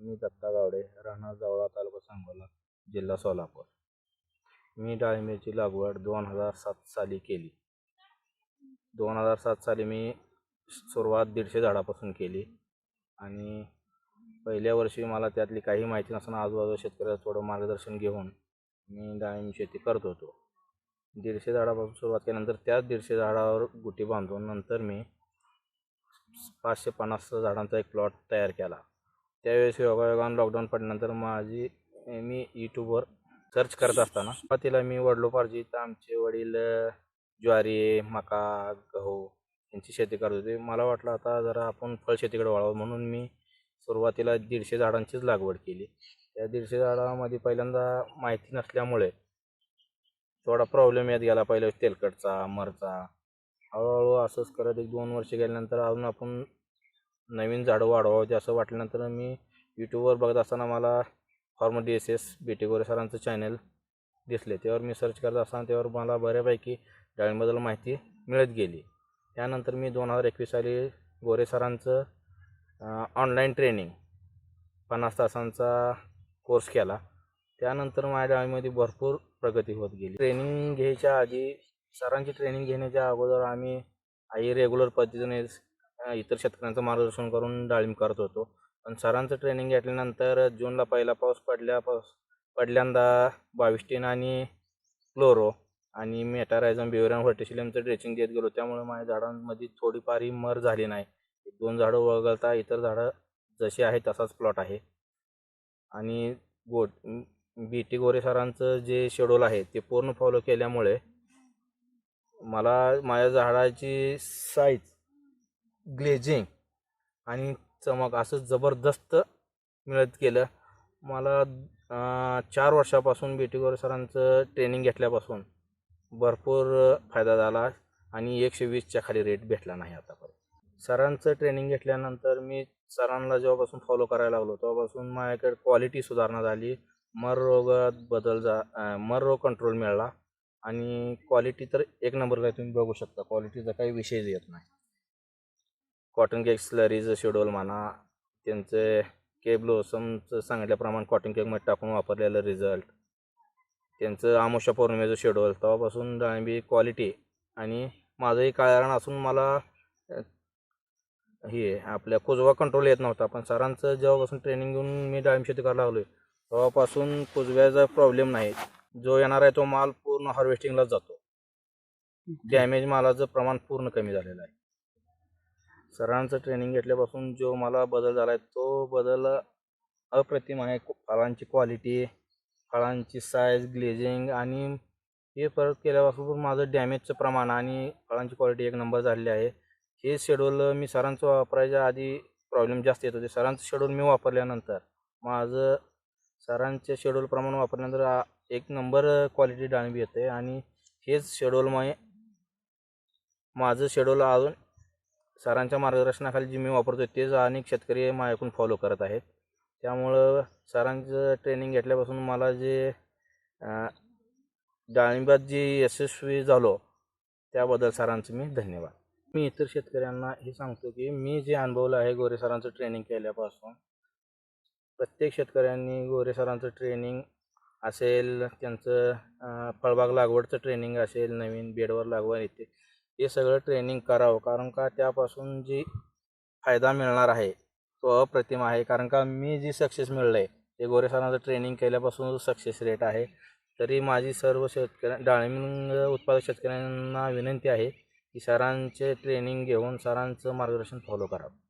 मी दत्ता गावडे राहणार जवळा तालुका सांगोला जिल्हा सोलापूर. मी डाळिंबीची लागवड दोन हजार सात साली केली. दोन हजार सात साली मी सुरुवात दीडशे झाडापासून केली आणि पहिल्या वर्षी मला त्यातली काही माहिती नसताना आजूबाजूला शेतकऱ्याचं थोडं मार्गदर्शन घेऊन मी डाळिंब शेती करत होतो. दीडशे झाडापासून सुरुवात केल्यानंतर त्याच दीडशे झाडावर गुटी बांधून नंतर मी पाचशे पन्नास झाडांचा एक प्लॉट तयार केला. त्यावेळेस योगायोगानं लॉकडाऊन पडल्यानंतर माझी मी यूट्यूबवर सर्च करत असताना सुरुवातीला मी वडलोपार्जित आमचे वडील ज्वारी मका गहू यांची शेती करत होते. मला वाटलं आता जरा आपण फळशेतीकडे वळावं म्हणून मी सुरुवातीला दीडशे झाडांचीच लागवड केली. त्या दीडशे झाडामध्ये पहिल्यांदा माहिती नसल्यामुळे थोडा प्रॉब्लेम येत गेला. पहिल्या तेलकटचा मरचा हळूहळू असंच करत एक दोन वर्ष गेल्यानंतर अजून आपण नवीन झाडं वाढवावं असं वाटल्यानंतर मी यूट्यूबवर बघत असताना मला from D S S B T Gore सरांचं चॅनल दिसले. त्यावर मी सर्च करत असताना त्यावर मला बऱ्यापैकी डाळिंबद्दल माहिती मिळत गेली. त्यानंतर मी दोन हजार एकवीस साली गोरे सरांचं ऑनलाईन ट्रेनिंग पन्नास तासांचा कोर्स केला. त्यानंतर माझ्या डाळीमध्ये भरपूर प्रगती होत गेली. ट्रेनिंग घ्यायच्या आधी सरांची ट्रेनिंग घेण्याच्या अगोदर आम्ही आई रेग्युलर पद्धतीने इतर शेतकऱ्यांचं मार्गदर्शन करून डाळिंब करत होतो. पण सरांचं ट्रेनिंग घेतल्यानंतर जूनला पहिला पाऊस पडल्या पाऊस पडल्यांदा बाविस्टीन आणि क्लोरो आणि मेटारायझम बिवरॅन व्हर्टिशिलियमचं ड्रेचिंग देत गेलो. त्यामुळे माझ्या झाडांमध्ये थोडीफारही मर झाली नाही. दोन झाडं वगळता इतर झाडं जशी आहे तसाच प्लॉट आहे. आणि गोट बी टी गोरे सरांचं जे शेड्यूल आहे ते पूर्ण फॉलो केल्यामुळे मला माझ्या झाडाची साईज ग्लेजिंग आणि चमक असं जबरदस्त मिळत गेलं. मला चार वर्षापासून बी सरांचं ट्रेनिंग घेतल्यापासून भरपूर फायदा झाला आणि एकशे वीसच्या खाली रेट भेटला नाही आतापर्यंत. सरांचं ट्रेनिंग घेतल्यानंतर मी सरांना जेव्हापासून फॉलो करायला लागलो तेव्हापासून माझ्याकडे क्वालिटी सुधारणा झाली. मर रोगात बदल जा मर रोग कंट्रोल मिळाला आणि क्वालिटी तर एक नंबर काय तुम्ही बघू शकता. क्वालिटीचा काही विषयच येत नाही. कॉटन केक स्लरीचं शेड्यूल म्हणा त्यांचं केब्लोसमचं सांगितल्याप्रमाणे कॉटन केकमध्ये टाकून वापरलेलं रिझल्ट त्यांचं आमोशा पौर्णिमेचं शेड्यूल तेव्हापासून डाळिंबी क्वालिटी आणि माझंही कारण असून मला हे आपल्या कुजवा कंट्रोल येत नव्हता. पण सरांचं जेव्हापासून ट्रेनिंग घेऊन मी डाळिंब शेती करायला लागलो आहे तेव्हापासून कुजव्याचा प्रॉब्लेम नाही. जो येणार आहे तो माल पूर्ण हार्वेस्टिंगलाच जातो. डॅमेज मालाचं प्रमाण पूर्ण कमी झालेलं आहे. सरांचं ट्रेनिंग घेतल्यापासून जो मला बदल झाला आहे तो बदल अप्रतिम आहे. फळांची क्वालिटी फळांची साईज ग्लेजिंग आणि हे परत केल्यापासून माझं डॅमेजचं प्रमाण आणि फळांची क्वालिटी एक नंबर झालेली आहे. हे शेड्यूल मी सरांचं वापरायच्या आधी प्रॉब्लेम जास्त येत होते. सरांचं शेड्यूल मी वापरल्यानंतर माझं सरांच्या शेड्यूलप्रमाणे वापरल्यानंतर एक नंबर क्वालिटी डाळिंबी येते आणि हेच शेड्यूलमुळे माझं शेड्यूल अजून सरांच्या मार्गदर्शनाखाली जी मी वापरतो तेच अनेक शेतकरी माझ्याकडून फॉलो करत आहेत. त्यामुळं सरांचं ट्रेनिंग घेतल्यापासून मला जे डाळिंबात जे यशस्वी झालो त्याबद्दल सरांचं मी धन्यवाद. मी इतर शेतकऱ्यांना हे सांगतो की मी जे अनुभवलं आहे गोरे सरांचं ट्रेनिंग केल्यापासून प्रत्येक शेतकऱ्यांनी गोरे सरांचं ट्रेनिंग असेल त्यांचं फळबाग लागवडचं ट्रेनिंग असेल नवीन बेडवर लागवड येते हे सगळं ट्रेनिंग करावं. कारण का त्यापासून जी फायदा मिळणार आहे तो अप्रतिम आहे. कारण का मी जी सक्सेस मिळलं आहे ते गोरे सरांचं ट्रेनिंग केल्यापासून सक्सेस रेट आहे. तरी माझी सर्व शेतकऱ्या डाळिंब उत्पादक शेतकऱ्यांना विनंती आहे की सरांचे ट्रेनिंग घेऊन सरांचं मार्गदर्शन फॉलो करावं.